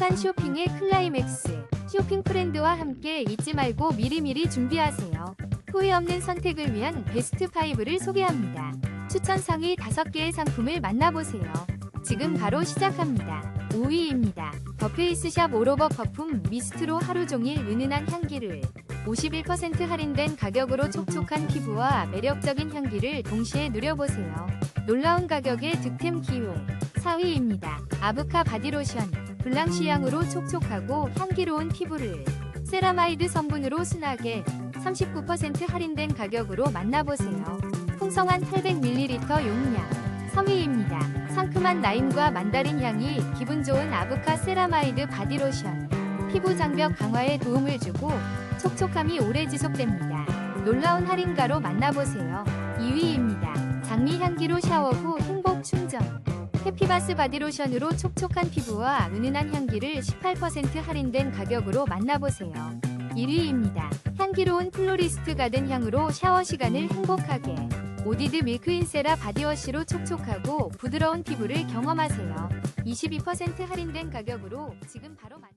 행복한 쇼핑의 클라이맥스. 쇼핑 프렌드와 함께 잊지 말고 미리미리 준비하세요. 후회 없는 선택을 위한 베스트 5를 소개합니다. 추천 상위 5개의 상품을 만나보세요. 지금 바로 시작합니다. 5위입니다. 더페이스샵 올오버 퍼퓸 미스트로 하루 종일 은은한 향기를 51% 할인된 가격으로 촉촉한 피부와 매력적인 향기를 동시에 누려보세요. 놀라운 가격의 득템 기회 4위입니다. 아브카 바디로션 블랑시 향으로 촉촉하고 향기로운 피부를 세라마이드 성분으로 순하게 39% 할인된 가격으로 만나보세요. 풍성한 800ml 용량 3위입니다. 상큼한 라임과 만다린 향이 기분 좋은 아브카 세라마이드 바디로션 피부 장벽 강화에 도움을 주고 촉촉함이 오래 지속됩니다. 놀라운 할인가로 만나보세요. 2위입니다. 장미 향기로 샤워 후 행복 충전 해피바스 바디로션으로 촉촉한 피부와 은은한 향기를 18% 할인된 가격으로 만나보세요. 1위입니다. 향기로운 플로리스트 가든 향으로 샤워 시간을 행복하게 오디드 밀크 인세라 바디워시로 촉촉하고 부드러운 피부를 경험하세요. 22% 할인된 가격으로 지금 바로 만